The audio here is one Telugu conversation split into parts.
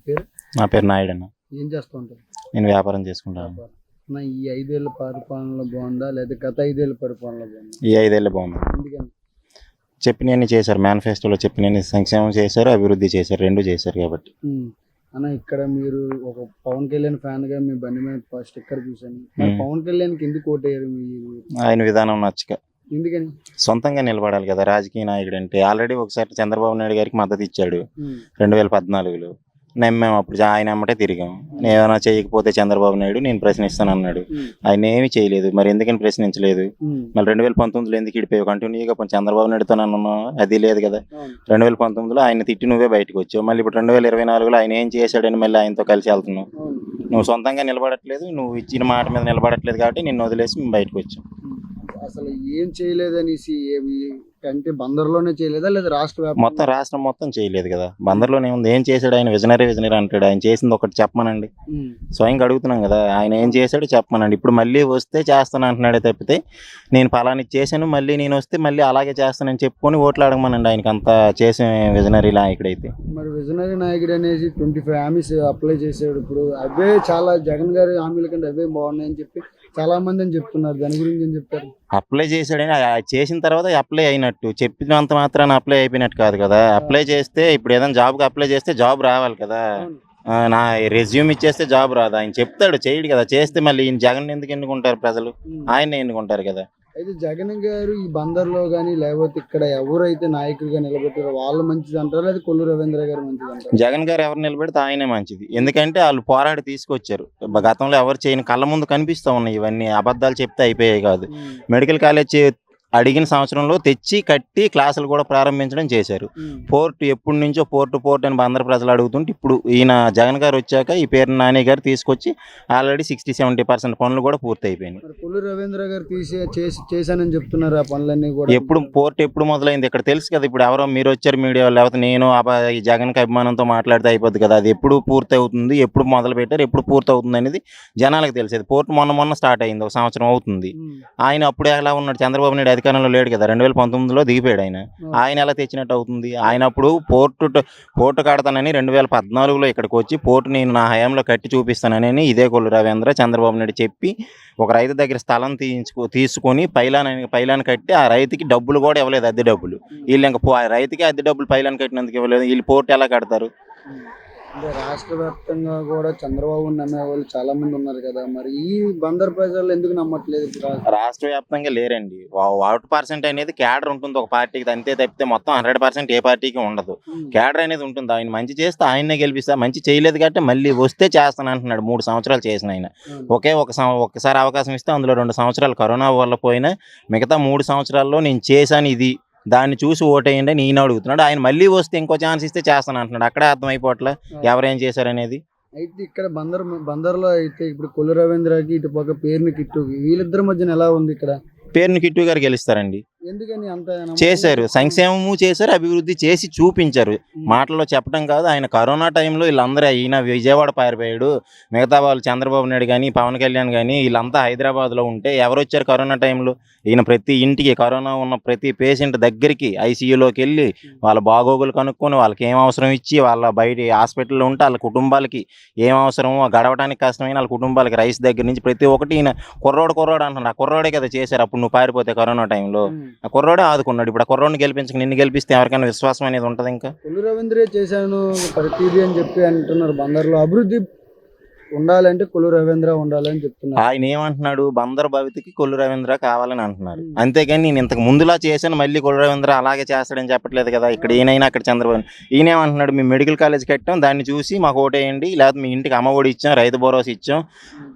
పేరు? నా పేరు నాయుడు అన్న ఏం చేస్తూ ఉంటారు? నేను వ్యాపారం చేసుకుంటాను. నా ఈ ఐదేళ్ళ పరిపాలన బాగుందా? లేదా గత ఐదేళ్ళ పరిపాలన బాగుందా? ఈ ఐదేళ్ళు బాగుంది. ఎందుకని? చెప్పినన్ని చేశారు. మేనిఫెస్టోలో చెప్పినన్ని సంక్షేమం చేశారు అభివృద్ధి చేశారు. రెండు చేశారు కాబట్టి. ఉమ్. అన్న ఇక్కడ మీరు ఒక పవన్ కళ్యాణ్ ఫ్యాన్గా మీ బండి మీద ఫస్ట్ స్టిక్కర్ మరి ఉమ్. పవన్ కళ్యాణ్కి ఎందుకు ఓటేయారు మీరు ఆయన విధానం నచ్చక. ఎందుకని? సొంతంగా నిలబడాలి కదా. రాజకీయ నాయకుడు అంటే ఆల్రెడీ ఒకసారి చంద్రబాబు నాయుడు గారికి మద్దతు ఇచ్చాడు. ఉమ్. రెండు వేల పద్నాలుగులో. నమ్మాము అప్పుడు ఆయన అమ్మటే తిరిగాం ఏమైనా చేయకపోతే చంద్రబాబు నాయుడు నేను ప్రశ్నిస్తాను అన్నాడు. ఆయన ఏమీ చేయలేదు మరి ఎందుకని ప్రశ్నించలేదు. మళ్ళీ రెండు వేల పంతొమ్మిదిలో ఎందుకు ఇడిపోయావు కంటిన్యూగా చంద్రబాబు నాయుడుతో నన్ను అది లేదు కదా. రెండు వేల పంతొమ్మిదిలో ఆయన తిట్టి నువ్వే బయటకు వచ్చావు మళ్ళీ ఇప్పుడు రెండు వేల ఇరవై నాలుగులో ఆయన ఏం చేశాడని మళ్ళీ ఆయనతో కలిసి వెళ్తున్నావు. నువ్వు సొంతంగా నిలబడట్లేదు నువ్వు ఇచ్చిన మాట మీద నిలబడట్లేదు కాబట్టి నిన్ను వదిలేసి మేము బయటకు వచ్చాం. అసలు ఏం చేయలేదనేసి ఏమి అంటే బందర్లోనే చేయలేదా లేదా రాష్ట్ర మొత్తం రాష్ట్రం మొత్తం చేయలేదు కదా. బందర్లోనే ఉంది. ఏం చేశాడు? ఆయన విజనరీ విజనరీ అంటాడు. ఆయన చేసింది ఒకటి చెప్పమనండి. స్వయంగా అడుగుతున్నాం కదా. ఆయన ఏం చేశాడు చెప్పమనండి. ఇప్పుడు మళ్ళీ వస్తే చేస్తాను అంటున్నాడే తప్పితే నేను పలాని చేశాను మళ్ళీ నేను వస్తే మళ్ళీ అలాగే చేస్తానని చెప్పుకొని ఓట్లు అడగమనండి ఆయనకి అంత చేసే విజనరీ నాయకుడైతే. మరి విజనరీ నాయకుడు అనేసి ట్వంటీ ఫైవ్ హామీస్ అప్లై చేసాడు ఇప్పుడు అవే చాలా జగన్ గారి హామీల కంటే అవే బాగున్నాయని చెప్పి చాలా మంది అని చెప్తున్నారు. దాని గురించి ఏం చెప్తారు? అప్లై చేశాడని చేసిన తర్వాత అప్లై అయినట్టు. చెప్పినంత మాత్రాన అప్లై అయిపోయినట్టు కాదు కదా. అప్లై చేస్తే ఇప్పుడు ఏదైనా జాబ్కి అప్లై చేస్తే జాబ్ రావాలి కదా. నా రెజ్యూమ్ ఇచ్చేస్తే జాబ్ రాదు. ఆయన చెప్తాడు చేయడు కదా. చేస్తే మళ్ళీ ఈయన జగన్ ఎందుకు ఎన్నుకుంటారు ప్రజలు. ఆయన ఎన్నుకుంటారు కదా. అయితే జగన్ గారు ఈ బందర్లో కానీ లేకపోతే ఇక్కడ ఎవరైతే నాయకులుగా నిలబెట్టారో వాళ్ళు మంచిది అంటారా? లేదా కొల్లు రవీంద్ర గారు మంచిది అంటారు? జగన్ గారు ఎవరు నిలబెడితే ఆయనే మంచిది. ఎందుకంటే వాళ్ళు పోరాడి తీసుకొచ్చారు. గతంలో ఎవరు చేయని కళ్ళ ముందు కనిపిస్తా ఉన్నాయి. ఇవన్నీ అబద్ధాలు చెప్తే అయిపోయాయి కాదు. మెడికల్ కాలేజ్ అడిగిన సంవత్సరంలో తెచ్చి కట్టి క్లాసులు కూడా ప్రారంభించడం చేశారు. పోర్ట్ ఎప్పటి నుంచో పోర్టు పోర్ట్ అని అందరు ప్రజలు అడుగుతుంటే ఇప్పుడు ఈయన జగన్ గారు వచ్చాక ఈ పేరు నాని గారు తీసుకొచ్చి ఆల్రెడీ సిక్స్టీ సెవెంటీ పర్సెంట్ పనులు కూడా పూర్తి అయిపోయినాయి మరి కొల్లు రవీంద్ర గారు తీసే చేసి చేశానని చెప్తున్నారు ఆ పనులన్నీ కూడా. ఎప్పుడు పోర్ట్ ఎప్పుడు మొదలైంది? ఇక్కడ తెలుసు కదా ఇప్పుడు ఎవరో మీరు వచ్చారు మీడియా లేకపోతే నేను ఈ జగన్కి అభిమానంతో మాట్లాడితే అయిపోద్ది కదా అది ఎప్పుడు పూర్తి అవుతుంది ఎప్పుడు మొదలు పెట్టారు ఎప్పుడు పూర్తి అవుతుంది అనేది జనాలకు తెలిసేది. పోర్ట్ మొన్న మొన్న స్టార్ట్ అయింది ఒక సంవత్సరం అవుతుంది. ఆయన అప్పుడే ఎలా ఉన్నాడు? చంద్రబాబు నాయుడు అధికారంలో లేడు కదా. రెండు వేల పంతొమ్మిదిలో దిగిపోయాడు ఆయన. ఆయన ఎలా తెచ్చినట్టు అవుతుంది? ఆయన అప్పుడు పోర్టు పోర్టు కడతానని రెండు వేల పద్నాలుగులో ఇక్కడికి వచ్చి పోర్టు నేను నా హయాంలో కట్టి చూపిస్తానని ఇదే కొల్లు రవీంద్ర చంద్రబాబు నాయుడు చెప్పి ఒక రైతు దగ్గర స్థలం తీయించుకో తీసుకొని పైలాన్ పైలాన్ కట్టి ఆ రైతుకి డబ్బులు కూడా ఇవ్వలేదు అద్దె డబ్బులు. వీళ్ళు ఇంకా రైతుకి అద్దె డబ్బులు పైలాన్ కట్టినందుకు ఇవ్వలేదు. వీళ్ళు పోర్టు ఎలా కడతారు. అంటే రాష్ట్ర వ్యాప్తంగా కూడా చంద్రబాబు నమ్మే వాళ్ళు చాలా మంది ఉన్నారు కదా. మరి ఈ బందర్ ప్రజలు ఎందుకు నమ్మట్లేదు రాష్ట్ర- వ్యాప్తంగా లేరండి. ఓటు పర్సెంట్ అనేది క్యాడర్ ఉంటుంది ఒక పార్టీకి అంతే తప్పితే మొత్తం హండ్రెడ్ పర్సెంట్ ఏ పార్టీకి ఉండదు. క్యాడర్ అనేది ఉంటుంది. ఆయన మంచి చేస్తే ఆయన్నే గెలిపిస్తా మంచి చేయలేదు కాబట్టి మళ్ళీ వస్తే చేస్తాను అంటున్నాడు. మూడు సంవత్సరాలు చేసిన ఆయన. ఒకే ఒక ఒక్కసారి అవకాశం ఇస్తే అందులో రెండు సంవత్సరాలు కరోనా వల్ల పోయినా మిగతా మూడు సంవత్సరాల్లో నేను చేశాను ఇది దాన్ని చూసి ఓటేయండి అని ఈయన అడుగుతున్నాడు. ఆయన మళ్ళీ వస్తే ఇంకో ఛాన్స్ ఇస్తే చేస్తాను అంటున్నాడు. అక్కడే అర్థం అయిపోవట్లే ఎవరేం చేశారనేది అయితే ఇక్కడ బందర్ బందర్లో అయితే ఇప్పుడు కొల్లు రవీంద్రకి ఇటు పక్క పేరుని కిట్టు వీళ్ళిద్దరి మధ్యన ఎలా ఉంది ఇక్కడ? పేరుని కిట్టు గారు గెలుస్తారండి? చేశారు. సంక్షేమము చేశారు అభివృద్ధి చేసి చూపించారు. మాటల్లో చెప్పడం కాదు ఆయన కరోనా టైంలో వీళ్ళందరూ ఈయన విజయవాడ పారిపోయాడు. మిగతా వాళ్ళు చంద్రబాబు నాయుడు కానీ పవన్ కళ్యాణ్ కానీ వీళ్ళంతా హైదరాబాద్లో ఉంటే ఎవరు వచ్చారు కరోనా టైంలో? ఈయన ప్రతి ఇంటికి కరోనా ఉన్న ప్రతి పేషెంట్ దగ్గరికి ఐసీయూలోకి వెళ్ళి వాళ్ళ బాగోగులు కనుక్కొని వాళ్ళకి ఏం అవసరం ఇచ్చి వాళ్ళ బయట హాస్పిటల్లో ఉంటే వాళ్ళ కుటుంబాలకి ఏం అవసరమో గడవడానికి కష్టమైన వాళ్ళ కుటుంబాలకి రైస్ దగ్గర నుంచి ప్రతి ఒక్కటి ఈయన కుర్రోడు కుర్రోడు అంటున్నాడు ఆ కుర్రోడే కదా చేశారు అప్పుడు నువ్వు పారిపోతే కరోనా టైంలో. ఆ కుర్రోడే ఆదుకున్నాడు. ఇప్పుడు ఆ కుర్రోడిని గెలిపించక నిన్ను గెలిపిస్తే ఎవరికైనా విశ్వాసం అనేది ఉంటుంది ఇంకా? కొల్లు రవీంద్రే చేశాను ప్రతిదీ అని చెప్పి అంటున్నారు. బందర్లో అభివృద్ధి ఉండాలంటే కొల్లు రవీంద్ర ఉండాలని చెప్తున్నారు. ఆయన ఏమంటున్నాడు? బందర్ భవితకి కొల్లు రవీంద్ర కావాలని అంటున్నారు. అంతేగాని నేను ఇంతకు ముందులా చేశాను మళ్ళీ కొల్లు రవీంద్ర అలాగే చేస్తాడని చెప్పట్లేదు కదా. ఇక్కడ ఈయనైనా అక్కడ చంద్రబాబు ఈయన ఏమంటున్నాడు? మేము మెడికల్ కాలేజ్ కట్టాం దాన్ని చూసి మాకు ఓటేయండి లేకపోతే మీ ఇంటికి అమ్మ ఒడి ఇచ్చాం రైతు భరోసా ఇచ్చాం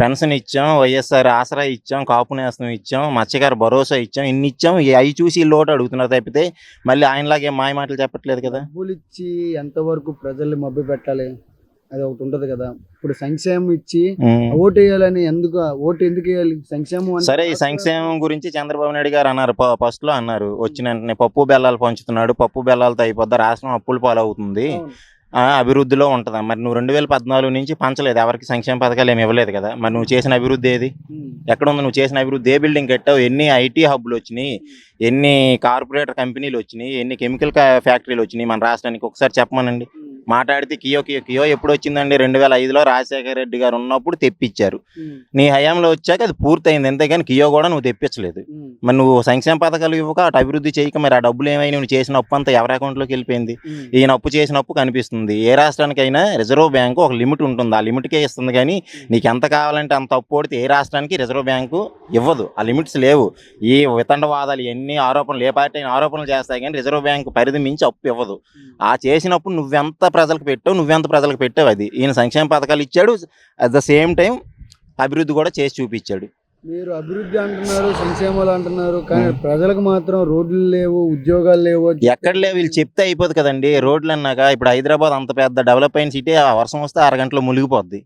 పెన్షన్ ఇచ్చాం వైఎస్ఆర్ ఆసరా ఇచ్చాం కాపు నేస్తం ఇచ్చాం మత్స్యకార భరోసా ఇచ్చాం ఇన్ని ఇచ్చాం. అవి చూసి ఓటు అడుగుతున్నారు తప్పితే మళ్ళీ ఆయనలాగే మాయ మాటలు చెప్పట్లేదు కదా. డబ్బులు ఇచ్చి ఎంతవరకు ప్రజల్ని మభ్య పెట్టాలి అది ఒకటి ఉంటది కదా. ఇప్పుడు సంక్షేమం ఇచ్చి. ఓటు వేయాలని ఎందుకు ఓటు ఎందుకు వేయాలి? సంక్షేమం సరే ఈ సంక్షేమం గురించి చంద్రబాబు నాయుడు గారు అన్నారు. ఫస్ట్లో అన్నారు. వచ్చిన వెంటనే పప్పు బెల్లాలు పంచుతున్నాడు. పప్పు బెల్లాలతో అయిపోద్ది. రాష్ట్రం అప్పుల పాలవుతుంది. అభివృద్ధిలో ఉంటుందా? మరి నువ్వు రెండు వేల పద్నాలుగు నుంచి పంచలేదు. ఎవరికి సంక్షేమ పథకాలు ఏమి ఇవ్వలేదు కదా. మరి నువ్వు చేసిన అభివృద్ధి ఏది. ఎక్కడ ఉంది నువ్వు చేసిన అభివృద్ధి? ఏ బిల్డింగ్ కట్టావు? ఎన్ని ఐటీ హబ్లు వచ్చినాయి? ఎన్ని కార్పొరేటర్ కంపెనీలు వచ్చినాయి? ఎన్ని కెమికల్ ఫ్యాక్టరీలు వచ్చినాయి? మన రాష్ట్రానికి ఒకసారి చెప్పమనండి. మాట్లాడితే కియో కియో కియో ఎప్పుడు వచ్చిందండి రెండు వేల ఐదులో రాజశేఖర రెడ్డి గారు ఉన్నప్పుడు తెప్పించారు. నీ హయాంలో వచ్చాక అది పూర్తయింది. అంతేగాని కియో కూడా నువ్వు తెప్పించలేదు. మరి నువ్వు సంక్షేమ పథకాలు ఇవ్వక అటు అభివృద్ధి చేయక మరి ఆ డబ్బులు ఏమైనా నువ్వు చేసిన అప్పు అంతా ఎవరి అకౌంట్లోకి వెళ్ళిపోయింది? ఈయన అప్పు చేసిన అప్పు కనిపిస్తుంది. ఏ రాష్ట్రానికైనా రిజర్వ్ బ్యాంకు ఒక లిమిట్ ఉంటుంది. ఆ లిమిట్కే ఇస్తుంది కానీ నీకు ఎంత కావాలంటే అంత అప్పు కొడితే ఏ రాష్ట్రానికి రిజర్వ్ బ్యాంకు ఇవ్వదు. ఆ లిమిట్స్ లేవు. ఈ వితండవాదాలు ఎన్ని ఆరోపణలు ఏ పార్టీ అయినా ఆరోపణలు చేస్తాయి కానీ రిజర్వ్ బ్యాంకు పరిధి మించి అప్పు ఇవ్వదు. ఆ చేసినప్పుడు నువ్వెంత ప్రజలకు పెట్టావు నువ్వెంత ప్రజలకు పెట్టావు అది. ఈయన సంక్షేమ పథకాలు ఇచ్చాడు అట్ ద సేమ్ టైం అభివృద్ధి కూడా చేసి చూపించాడు. మీరు అభివృద్ధి అంటున్నారు సంక్షేమాలు అంటున్నారు కానీ ప్రజలకు మాత్రం రోడ్లు లేవు ఉద్యోగాలు లేవు. ఎక్కడ లేవు వీళ్ళు చెప్తే అయిపోదు కదండి. రోడ్లు అన్నాక ఇప్పుడు హైదరాబాద్ అంత పెద్ద డెవలప్ అయిన సిటీ ఆ వర్షం వస్తే అరగంటలో మునిగిపోద్ది.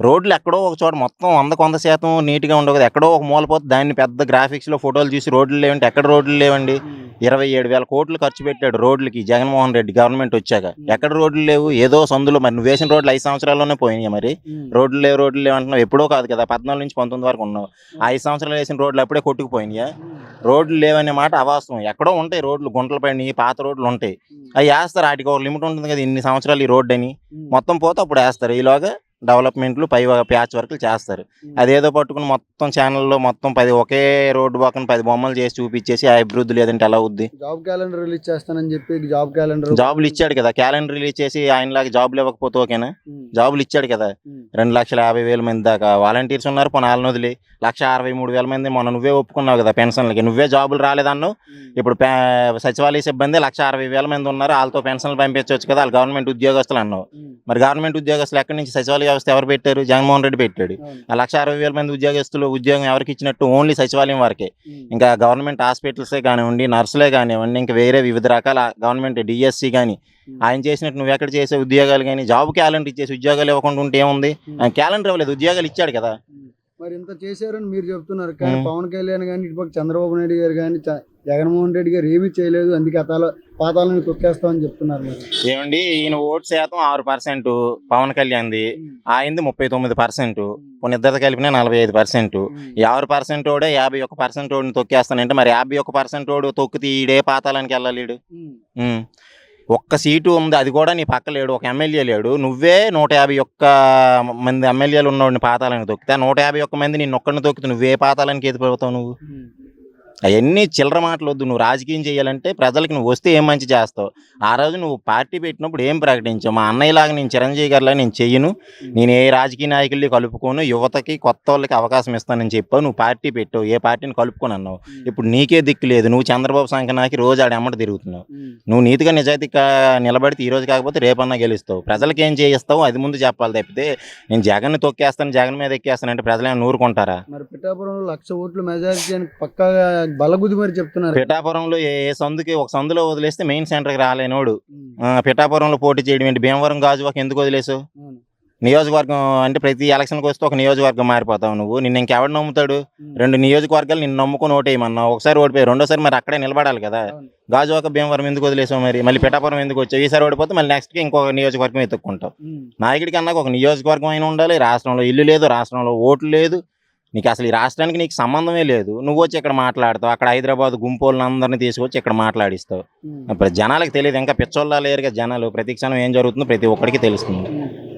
రోడ్లు ఎక్కడో ఒక చోట మొత్తం వంద కొంత శాతం నీట్గా ఉండవు కదా. ఎక్కడో ఒక మూల పోతే దాన్ని పెద్ద గ్రాఫిక్స్లో ఫోటోలు చూసి రోడ్లు లేవంటే ఎక్కడ రోడ్లు లేవండి? ఇరవై ఏడు వేల కోట్లు ఖర్చు పెట్టాడు రోడ్లకి జగన్మోహన్ రెడ్డి గవర్నమెంట్ వచ్చాక. ఎక్కడ రోడ్లు లేవు? ఏదో సందులో మరి నువ్వు వేసిన రోడ్లు ఐదు సంవత్సరాల్లోనే పోయినాయి మరి? రోడ్లు లేవు రోడ్లు లేవు అంటున్నావు. ఎప్పుడో కాదు కదా పద్నాలుగు నుంచి పంతొమ్మిది వరకు ఉన్నావు. ఆ ఐదు సంవత్సరాలు వేసిన రోడ్లు అప్పుడే కొట్టుకుపోయినాయా? రోడ్లు లేవనే మాట అవాస్తవం. ఎక్కడో ఉంటాయి రోడ్లు గుంటల పైన పాత రోడ్లు ఉంటాయి. అవి వేస్తారు. వాటికి ఒక లిమిట్ ఉంటుంది కదా ఇన్ని సంవత్సరాలు ఈ రోడ్డు అని. మొత్తం పోతే అప్పుడు వేస్తారు. ఈలోగా డెవలప్మెంట్లు పై ప్యాచ్ వర్క్లు చేస్తారు. అదేదో పట్టుకుని మొత్తం ఛానల్లో మొత్తం పది ఒకే రోడ్డు పక్కన పది బొమ్మలు చేసి చూపించేసి ఆ అభివృద్ధి లేదంటే ఎలా అవుద్ది? జాబ్ క్యాలెండర్ రిలీజ్ చేస్తానని చెప్పి జాబ్ క్యాలెండర్ జాబులు ఇచ్చాడు కదా. క్యాలెండర్ రిలీజ్ చేసి ఆయనలాగా జాబులు ఇవ్వకపోతే ఓకేనా? జాబులు ఇచ్చాడు కదా. రెండు లక్షల యాభై వేల మంది దాకా వాలంటీర్స్ ఉన్నారు పోనీ వాళ్ళని వదిలి. లక్ష అరవై మూడు వేల మంది మొన్న నువ్వే ఒప్పుకున్నావు కదా పెన్షన్లకి. నువ్వే జాబులు రాలేదన్నావు. ఇప్పుడు సచివాలయ సిబ్బంది లక్ష అరవై వేల మంది ఉన్నారు వాళ్ళతో పెన్షన్లు పంపించవచ్చు కదా వాళ్ళు గవర్నమెంట్ ఉద్యోగస్తులు అన్నావు. మరి గవర్నమెంట్ ఉద్యోగస్తులు ఎక్కడి నుంచి? సచివాలయ వ్యవస్థ ఎవరు పెట్టారు? జగన్మోహన్ రెడ్డి పెట్టాడు. ఆ లక్ష అరవై వేల మంది ఉద్యోగస్తులు ఉద్యోగం ఎవరికి ఇచ్చినట్టు ఓన్లీ సచివాలయం వరకే. ఇంకా గవర్నమెంట్ హాస్పిటల్సే కానివ్వండి నర్సులే కానివ్వండి ఇంకా వేరే వివిధ రకాల గవర్నమెంట్ డిఎస్సి కానీ ఆయన చేసినట్టు నువ్వు ఎక్కడ చేసే ఉద్యోగాలు కానీ జాబ్ క్యాలెండర్ ఇచ్చేసి ఉద్యోగాలు ఇవ్వకుండా ఉంటే ఏముంది? ఆయన క్యాలెండర్ ఇవ్వలేదు ఉద్యోగాలు ఇచ్చాడు కదా. మరి ఇంత చేశారని మీరు చెప్తున్నారు. కానీ. పవన్ కళ్యాణ్ కానీ ఇటుపక్క చంద్రబాబు నాయుడు గారు కానీ జగన్మోహన్ రెడ్డి గారు ఏమీ చేయలేదు. అందుకే అతాల పాతాలను తొక్కేస్తామని చెప్తున్నారు మరి. ఏమండి ఈయన ఓటు శాతం ఆరు పర్సెంట్ పవన్ కళ్యాణ్ది. ఆయనది ముప్పై తొమ్మిది పర్సెంట్ ఇద్దరు కలిపినా నలభై ఐదు పర్సెంట్ ఆరు పర్సెంట్ ఓడే యాభై ఒక్క పర్సెంట్ ఓడిని తొక్కేస్తానంటే మరి యాభై ఒక్క పర్సెంట్ ఓడు తొక్కితే ఈడే పాతాలనికి వెళ్ళాలి. ఒక్క సీటు ఉంది అది కూడా నీ పక్క లేడు ఒక ఎమ్మెల్యే లేడు. నువ్వే నూట యాభై ఒక్క మంది ఎమ్మెల్యేలు ఉన్నవాడిని పాతాలని తొక్కితే నూట యాభై ఒక్క మంది నేను ఒక్కడిని తొక్కితే నువ్వే పాతాలనికి ఎదిపోతావు నువ్వు. అవన్నీ చిల్లర మాటలు వద్దు. నువ్వు రాజకీయం చేయాలంటే ప్రజలకు నువ్వు వస్తే ఏం మంచి చేస్తావు? ఆ రోజు నువ్వు పార్టీ పెట్టినప్పుడు ఏం ప్రకటించావు? మా అన్నయ్యలాగా నేను చిరంజీవి గారిలా నేను చెయ్యను. నేను ఏ రాజకీయ నాయకుల్ని కలుపుకోను. యువతకి కొత్త వాళ్ళకి అవకాశం ఇస్తానని చెప్పావు. నువ్వు పార్టీ పెట్టావు. ఏ పార్టీని కలుపుకొని అన్నావు. ఇప్పుడు నీకే దిక్కు లేదు. నువ్వు చంద్రబాబు సంకనాకి రోజు ఆడ ఎమ్మట తిరుగుతున్నావు. నువ్వు నీతిగా నిజాయితీగా నిలబడితే ఈ రోజు కాకపోతే రేపన్నా గెలుస్తావు. ప్రజలకి ఏం చేయిస్తావు? అది ముందు చెప్పాలి తప్పితే నేను జగన్ తొక్కేస్తాను జగన్ మీద ఎక్కేస్తానంటే ప్రజలు ఏమైనా నూరుకుంటారా? మరి పిఠాపురంలో లక్ష ఓట్లు మెజారిటీ అని పక్కాగా బలగుది మరి చెప్తున్నారు. పిఠాపురంలో ఏ ఏ సందుకి ఒక సందులో వదిలేస్తే మెయిన్ సెంటర్కి రాలేనోడు. పిఠాపురంలో పోటీ చేయడం ఏంటి? భీమవరం గాజువాక ఎందుకు వదిలేసావు? నియోజకవర్గం అంటే ప్రతి ఎలక్షన్కి వస్తే ఒక నియోజకవర్గం మారిపోతావు నువ్వు. నిన్ను ఇంకెవడు నమ్ముతాడు? రెండు నియోజకవర్గాలు నిన్ను నమ్ముకొని ఓటేయమన్నావు. ఒకసారి ఓడిపోయి రెండోసారి మరి అక్కడే నిలబడాలి కదా. అవును. గాజువాక భీమవరం ఎందుకు వదిలేసావు మరి? మళ్ళీ పిఠాపురం ఎందుకు వచ్చావు? ఈసారి ఓడిపోతే మళ్ళీ నెక్స్ట్కి ఇంకొక నియోజకవర్గం ఎత్తుక్కుంటావు. నాయకుడికి అన్నాక ఒక నియోజకవర్గం అయినా ఉండాలి. రాష్ట్రంలో ఇల్లు లేదు రాష్ట్రంలో ఓట్లు లేదు. నీకు అసలు ఈ రాష్ట్రానికి నీకు సంబంధమే లేదు. నువ్వు వచ్చి ఇక్కడ మాట్లాడతావు. అక్కడ హైదరాబాద్ గుంపోళ్ళని అందరినీ తీసుకొచ్చి ఇక్కడ మాట్లాడిస్తావు. ఇప్పుడు జనాలకు తెలియదు. ఇంకా పిచ్చోళ్ళ లేరు కదా జనాలు. ప్రతి క్షణం ఏం జరుగుతుందో ప్రతి ఒక్కడికి తెలుస్తుంది.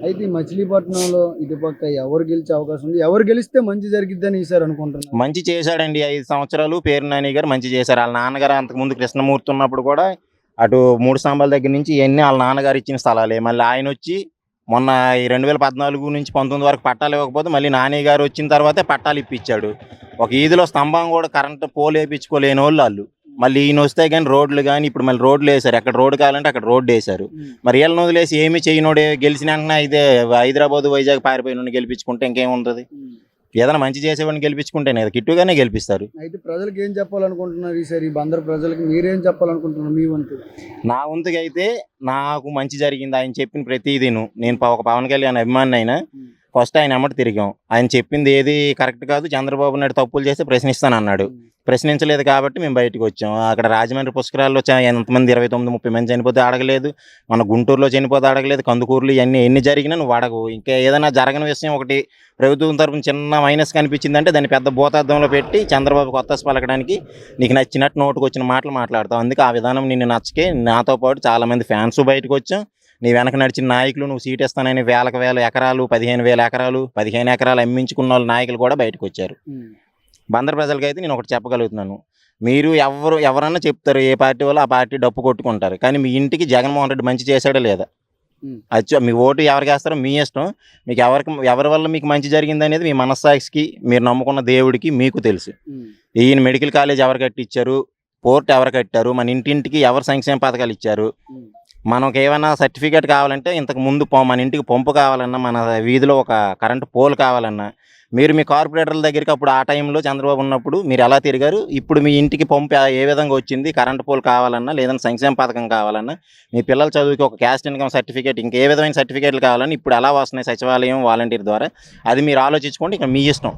అయితే మచిలీపట్నంలో ఇటుపక్క ఎవరు గెలిచే అవకాశం ఉంది? ఎవరు గెలిస్తే మంచి జరిగిద్దని ఈసారి అనుకుంటున్నారు? మంచి చేశాడండి. ఐదు సంవత్సరాలు పేరు నాని గారు మంచి చేశారు. వాళ్ళ నాన్నగారు అంతకుముందు కృష్ణమూర్తి ఉన్నప్పుడు కూడా అటు మూడు స్తంభాల దగ్గర నుంచి ఇవన్నీ వాళ్ళ నాన్నగారు ఇచ్చిన స్థలాలే. మళ్ళీ ఆయన వచ్చి మొన్న ఈ రెండు వేల పద్నాలుగు నుంచి పంతొమ్మిది వరకు పట్టాలు ఇవ్వకపోతే మళ్ళీ నాని గారు వచ్చిన తర్వాతే పట్టాలు ఇప్పించాడు. ఒక ఈదిలో స్తంభం కూడా కరెంట్ పోల్ వేయించుకోలేని వాళ్ళు వాళ్ళు. మళ్ళీ ఈయన వస్తే కానీ రోడ్లు కానీ ఇప్పుడు మళ్ళీ రోడ్లు వేశారు. ఎక్కడ రోడ్డు కావాలంటే అక్కడ రోడ్డు వేశారు. మరి వీళ్ళని వదిలేసి ఏమి చేయనోడే గెలిచిన వెంటనే ఇదే హైదరాబాద్ వైజాగ్ పారిపోయిన గెలిపించుకుంటే ఇంకేముంటుంది. ఏదైనా మంచి చేసేవాడిని గెలిపించుకుంటేనే కదా కిట్టుగానే గెలిపిస్తారు. అయితే ప్రజలకు ఏం చెప్పాలనుకుంటున్నారు ఈసారి? ఈ బందర్ ప్రజలకు మీరేం చెప్పాలనుకుంటున్నారు మీ వంతు? నా వంతుగా అయితే నాకు మంచి జరిగింది ఆయన చెప్పిన ప్రతిదీను. నేను ఒక పవన్ కళ్యాణ్ అభిమాని అయినా ఫస్ట్ ఆయన ఎమ్మటి తిరిగాం. ఆయన చెప్పింది ఏది కరెక్ట్ కాదు చంద్రబాబు నాయుడు తప్పులు చేస్తే ప్రశ్నిస్తాను అన్నాడు. ప్రశ్నించలేదు కాబట్టి మేము బయటకు వచ్చాం. అక్కడ రాజమండ్రి పుష్కరాల్లో చా- ఎంతమంది ఇరవై తొమ్మిది ముప్పై మంది చనిపోతే అడగలేదు మన గుంటూరులో చనిపోతే అడగలేదు కందుకూరులో ఇవన్నీ ఎన్ని జరిగినా నువ్వు అడగవు ఇంకా ఏదైనా జరగని విషయం ఒకటి ప్రభుత్వం తరపున చిన్న మైనస్ కనిపించిందంటే దాన్ని పెద్ద భూతార్థంలో పెట్టి చంద్రబాబు కొత్త పలకడానికి నీకు నచ్చినట్టు నోటుకు వచ్చిన మాటలు మాట్లాడతావు. అందుకే ఆ విధానం నిన్ను నచ్చకే నాతో పాటు చాలామంది ఫ్యాన్స్ బయటకు వచ్చాం. నీ వెనక నడిచిన నాయకులు నువ్వు సీట్ ఇస్తానని వేలకు వేల ఎకరాలు పదిహేను వేల ఎకరాలు పదిహేను ఎకరాలు అమ్మించుకున్న వాళ్ళ నాయకులు కూడా బయటకు వచ్చారు. బందర్ ప్రజలకైతే నేను ఒకటి చెప్పగలుగుతున్నాను. మీరు ఎవరు ఎవరన్నా చెప్తారు ఏ పార్టీ వాళ్ళు ఆ పార్టీ డప్పు కొట్టుకుంటారు. కానీ మీ ఇంటికి జగన్మోహన్ రెడ్డి మంచి చేశాడా లేదా? ఉమ్. అది చూ- మీ ఓటు ఎవరికి వేస్తారో మీ ఇష్టం. మీకు ఎవరికి ఎవరి వల్ల మీకు మంచి జరిగింది అనేది మీ మనస్సాక్షికి మీరు నమ్ముకున్న దేవుడికి మీకు తెలుసు. ఈయన మెడికల్ కాలేజ్ ఎవరు కట్టించారు పోర్ట్ ఎవరు కట్టారు? మన ఇంటింటికి ఎవరు సంక్షేమ పథకాలు ఇచ్చారు. మనకి ఏమైనా సర్టిఫికేట్ కావాలంటే ఇంతకు ముందు పో- మన ఇంటికి పంపు కావాలన్నా మన వీధిలో ఒక కరెంటు పోల్ కావాలన్నా మీరు మీ కార్పొరేటర్ల దగ్గరికి అప్పుడు ఆ టైంలో చంద్రబాబు ఉన్నప్పుడు మీరు ఎలా తిరిగారు? ఇప్పుడు మీ ఇంటికి పంపు ఏ విధంగా వచ్చింది? కరెంట్ పోల్ కావాలన్నా లేదంటే సంక్షేమ పథకం కావాలన్నా మీ పిల్లల చదువుకి ఒక క్యాస్ట్ ఇన్కమ్ సర్టిఫికేట్ ఇంకే విధమైన సర్టిఫికేట్లు కావాలని ఇప్పుడు ఎలా వస్తున్నాయి సచివాలయం వాలంటీర్ ద్వారా? అది మీరు ఆలోచించుకోండి ఇక మీ ఇష్టం.